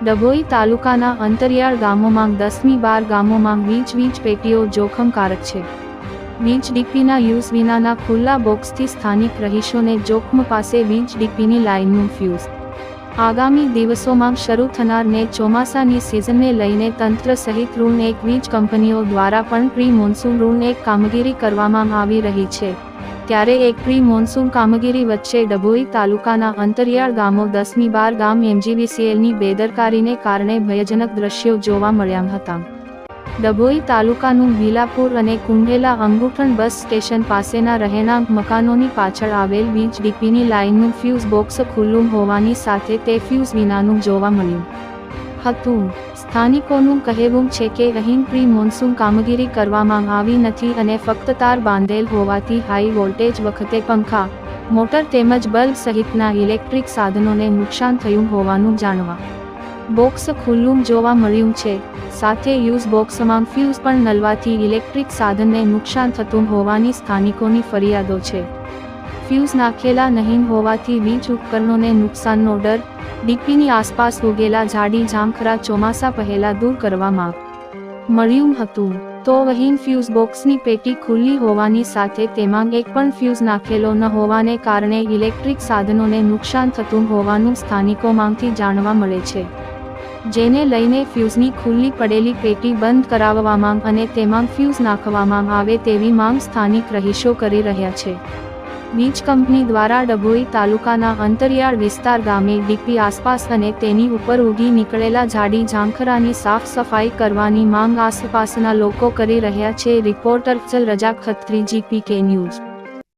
ડભોઈ તાલુકાના અંતરિયાળ ગામોમાં દસમી બાર ગામોમાં વીજ વીજ પેટીઓ જોખમકારક છે. વીજ ડીપીના યુઝ વિનાના ખુલ્લા બોક્સથી સ્થાનિક રહીશોને જોખમ પાસે વીજ ડીપીની લાઇનનું ફ્યુઝ. આગામી દિવસોમાં શરૂ થનારને ચોમાસાની સિઝનને લઈને તંત્ર સહિત ઋણ એક વીજ કંપનીઓ દ્વારા પણ પ્રી મોન્સૂન ઋણ એક કામગીરી કરવામાં આવી રહી છે. ત્યારે એક પ્રી મોન્સૂન કામગીરી વચ્ચે ડભોઈ તાલુકાના અંતરિયાળ ગામો દસમી બાર ગામ એમજીવીસીએલની બેદરકારીને કારણે ભયજનક દ્રશ્યો જોવા મળ્યા હતા. ડભોઈ તાલુકાનું ભીલાપુર અને કુંઢેલા અંગુઠણ બસ સ્ટેશન પાસેના રહેણાંક મકાનોની પાછળ આવેલ વીજ ડીપીની લાઇનનું ફ્યુઝ બોક્સ ખુલ્લું હોવાની સાથે તે ફ્યુઝ વિનાનું જોવા મળ્યું હતું. સ્થાનિકોનું કહેવું છે કે અહીં પ્રી મોન્સૂન કામગીરી કરવામાં આવી નથી અને ફક્ત તાર બાંધેલ હોવાથી હાઈ વોલ્ટેજ વખતે પંખા, મોટર તેમજ બલ્બ સહિતના ઇલેક્ટ્રિક સાધનોને નુકસાન થયું હોવાનું જાણવા બોક્સ ખુલ્લું જોવા મળ્યું છે. સાથે યુઝ બોક્સમાં ફ્યુઝ પણ નલવાથી ઇલેક્ટ્રિક સાધનને નુકસાન થતું હોવાની સ્થાનિકોની ફરિયાદો છે. ફ્યુઝ નાખેલા નહીં હોવાથી વીજ ઉપકરણોને નુકસાનનો ડર ડીપીની આસપાસ ઉગેલા ઝાડી ઝાંખરા ચોમાસા પહેલા દૂર કરવામાં મળ્યું હતું. તો વહીન ફ્યુઝ બોક્સની પેટી ખુલ્લી હોવાની સાથે તેમાં એક પણ ફ્યુઝ નાખેલો ન હોવાને કારણે ઇલેક્ટ્રિક સાધનોને નુકસાન થતું હોવાનું સ્થાનિકોમાંથી જાણવા મળે છે. જેને લઈને ફ્યુઝની ખુલ્લી પડેલી પેટી બંધ કરાવવામાં અને તેમાં ફ્યુઝ નાખવામાં આવે તેવી માંગ સ્થાનિક રહીશો કરી રહ્યા છે. વીજ કંપની દ્વારા ડભોઈ તાલુકાના અંતરિયાળ વિસ્તાર ગામે ડીપી આસપાસ અને તેની ઉપર ઉગી નીકળેલા ઝાડી ઝાંખરાની સાફ સફાઈ કરવાની માંગ આસપાસના લોકો કરી રહ્યા છે. રિપોર્ટર ચલ રજા ખત્રી જીપી કે ન્યૂઝ.